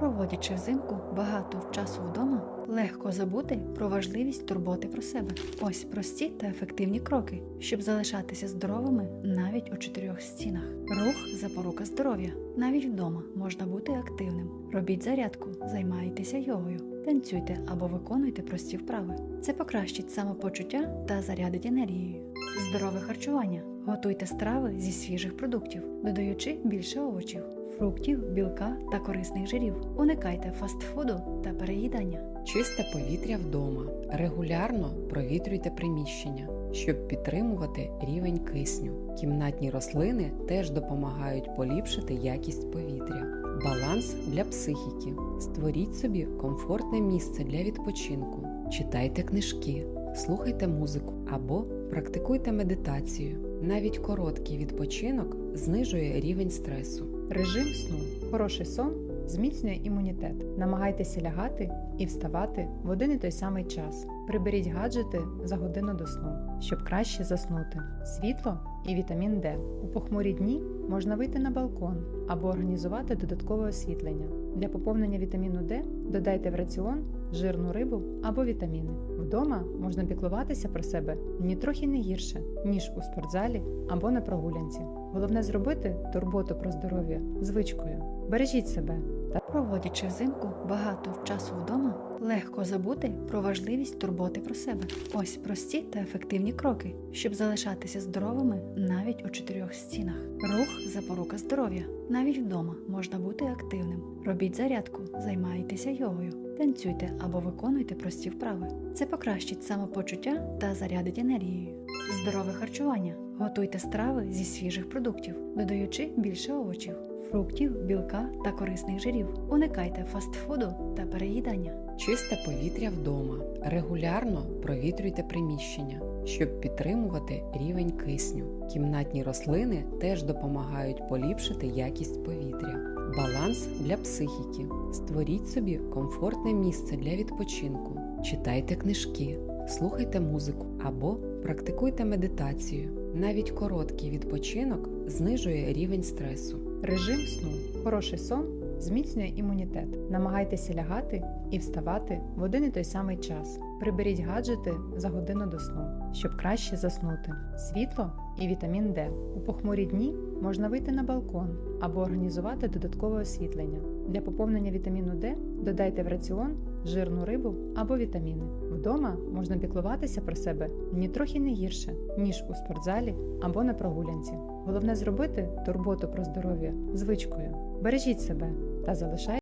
Проводячи взимку багато часу вдома, легко забути про важливість турботи про себе. Ось прості та ефективні кроки, щоб залишатися здоровими навіть у чотирьох стінах. Рух запорука здоров'я. Навіть вдома можна бути активним. Робіть зарядку, займайтеся йогою, танцюйте або виконуйте прості вправи. Це покращить самопочуття та зарядить енергією. Здорове харчування. Готуйте страви зі свіжих продуктів, додаючи більше овочів, фруктів, білка та корисних жирів. Уникайте фастфуду та переїдання. Чисте повітря вдома. Регулярно провітрюйте приміщення, щоб підтримувати рівень кисню. Кімнатні рослини теж допомагають поліпшити якість повітря. Баланс для психіки. Створіть собі комфортне місце для відпочинку. Читайте книжки, слухайте музику або практикуйте медитацію. Навіть короткий відпочинок знижує рівень стресу. Режим сну. Хороший сон зміцнює імунітет. Намагайтеся лягати і вставати в один і той самий час. Приберіть гаджети за годину до сну, щоб краще заснути. Світло і вітамін Д. У похмурі дні можна вийти на балкон або організувати додаткове освітлення. Для поповнення вітаміну Д додайте в раціон жирну рибу або вітаміни. Вдома можна піклуватися про себе ні трохи не гірше, ніж у спортзалі або на прогулянці. Головне зробити турботу про здоров'я звичкою. Бережіть себе та Проводячи взимку багато часу вдома, легко забути про важливість турботи про себе. Ось прості та ефективні кроки, щоб залишатися здоровими навіть у чотирьох стінах. Рух запорука здоров'я. Навіть вдома можна бути активним. Робіть зарядку, займайтеся йогою, танцюйте або виконуйте прості вправи. Це покращить самопочуття та зарядить енергією. Здорове харчування. Готуйте страви зі свіжих продуктів, додаючи більше овочів, фруктів, білка та корисних жирів. Уникайте фастфуду та переїдання. Чисте повітря вдома. Регулярно провітрюйте приміщення, щоб підтримувати рівень кисню. Кімнатні рослини теж допомагають поліпшити якість повітря. Баланс для психіки. Створіть собі комфортне місце для відпочинку. Читайте книжки, слухайте музику або практикуйте медитацію. Навіть короткий відпочинок знижує рівень стресу. режим сну. Хороший сон зміцнює імунітет. Намагайтеся лягати і вставати в один і той самий час. Приберіть гаджети за годину до сну, щоб краще заснути. Світло і вітамін Д. У похмурі дні можна вийти на балкон або організувати додаткове освітлення. Для поповнення вітаміну Д додайте в раціон жирну рибу або вітаміни. Вдома можна піклуватися про себе нітрохи не гірше, ніж у спортзалі або на прогулянці. Головне зробити турботу про здоров'я звичкою. Бережіть себе та залишайте